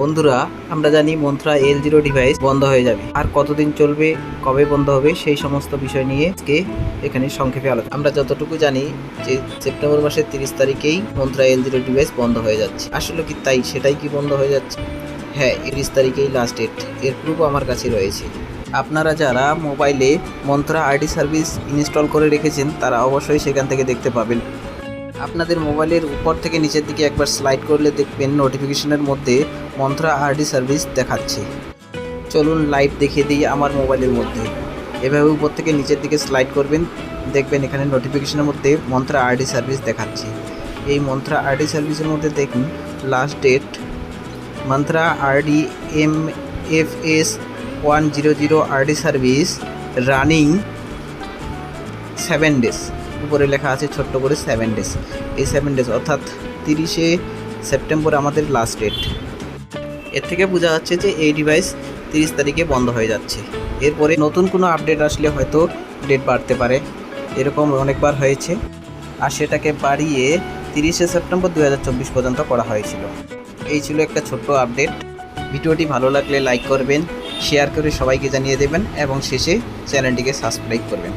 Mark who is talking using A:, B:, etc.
A: বন্ধুরা, আমরা জানি মন্ত্রা এল জিরো ডিভাইস বন্ধ হয়ে যাবে। আর কতদিন চলবে, কবে বন্ধ হবে, সেই সমস্ত বিষয় নিয়ে আজকে এখানে সংক্ষেপে আলোচনা আমরা যতটুকু জানি যে সেপ্টেম্বর মাসের তিরিশ তারিখেই মন্ত্রা এল জিরো ডিভাইস বন্ধ হয়ে যাচ্ছে। আসলে কি তাই? সেটাই কি বন্ধ হয়ে যাচ্ছে? হ্যাঁ তিরিশ তারিখেই লাস্ট ডেট এর প্রুফ আমার কাছে রয়েছে। আপনারা যারা মোবাইলে মন্ত্রা আইডি সার্ভিস ইনস্টল করে রেখেছেন, তারা অবশ্যই সেখান থেকে দেখতে পাবেন। আপনাদের মোবাইলের উপর থেকে নিচের দিকে একবার স্লাইড করলে দেখবেন নোটিফিকেশনের মধ্যে মন্ত্রা আরডি সার্ভিস দেখাচ্ছে। চলুন লাইভ দেখিয়ে দিই আমার মোবাইলের মধ্যে। এভাবে উপর থেকে নিচের দিকে স্লাইড করবেন, দেখবেন এখানে নোটিফিকেশনের মধ্যে মন্ত্রা আরডি সার্ভিস দেখাচ্ছে। এই মন্ত্রা আরডি সার্ভিসের মধ্যে দেখুন last date mantra RD M F S one zero zero RD service running seven days. উপরে লেখা আছে ছোট্ট করে সেভেন ডেজ। এই সেভেন ডেজ, অর্থাৎ তিরিশে সেপ্টেম্বর আমাদের লাস্ট ডেট এর থেকে বোঝা যাচ্ছে যে এই ডিভাইস তিরিশ তারিখে বন্ধ হয়ে যাচ্ছে। এরপরে নতুন কোনো আপডেট আসলে হয়তো ডেট বাড়তে পারে। এরকম অনেকবার হয়েছে। আর সেটাকে বাড়িয়ে তিরিশে সেপ্টেম্বর দু হাজার চব্বিশ পর্যন্ত করা হয়েছিল। এই ছিল একটা ছোট্ট আপডেট ভিডিওটি ভালো লাগলে লাইক করবেন শেয়ার করে সবাইকে জানিয়ে দেবেন এবং শেষে চ্যানেলটিকে সাবস্ক্রাইব করবেন।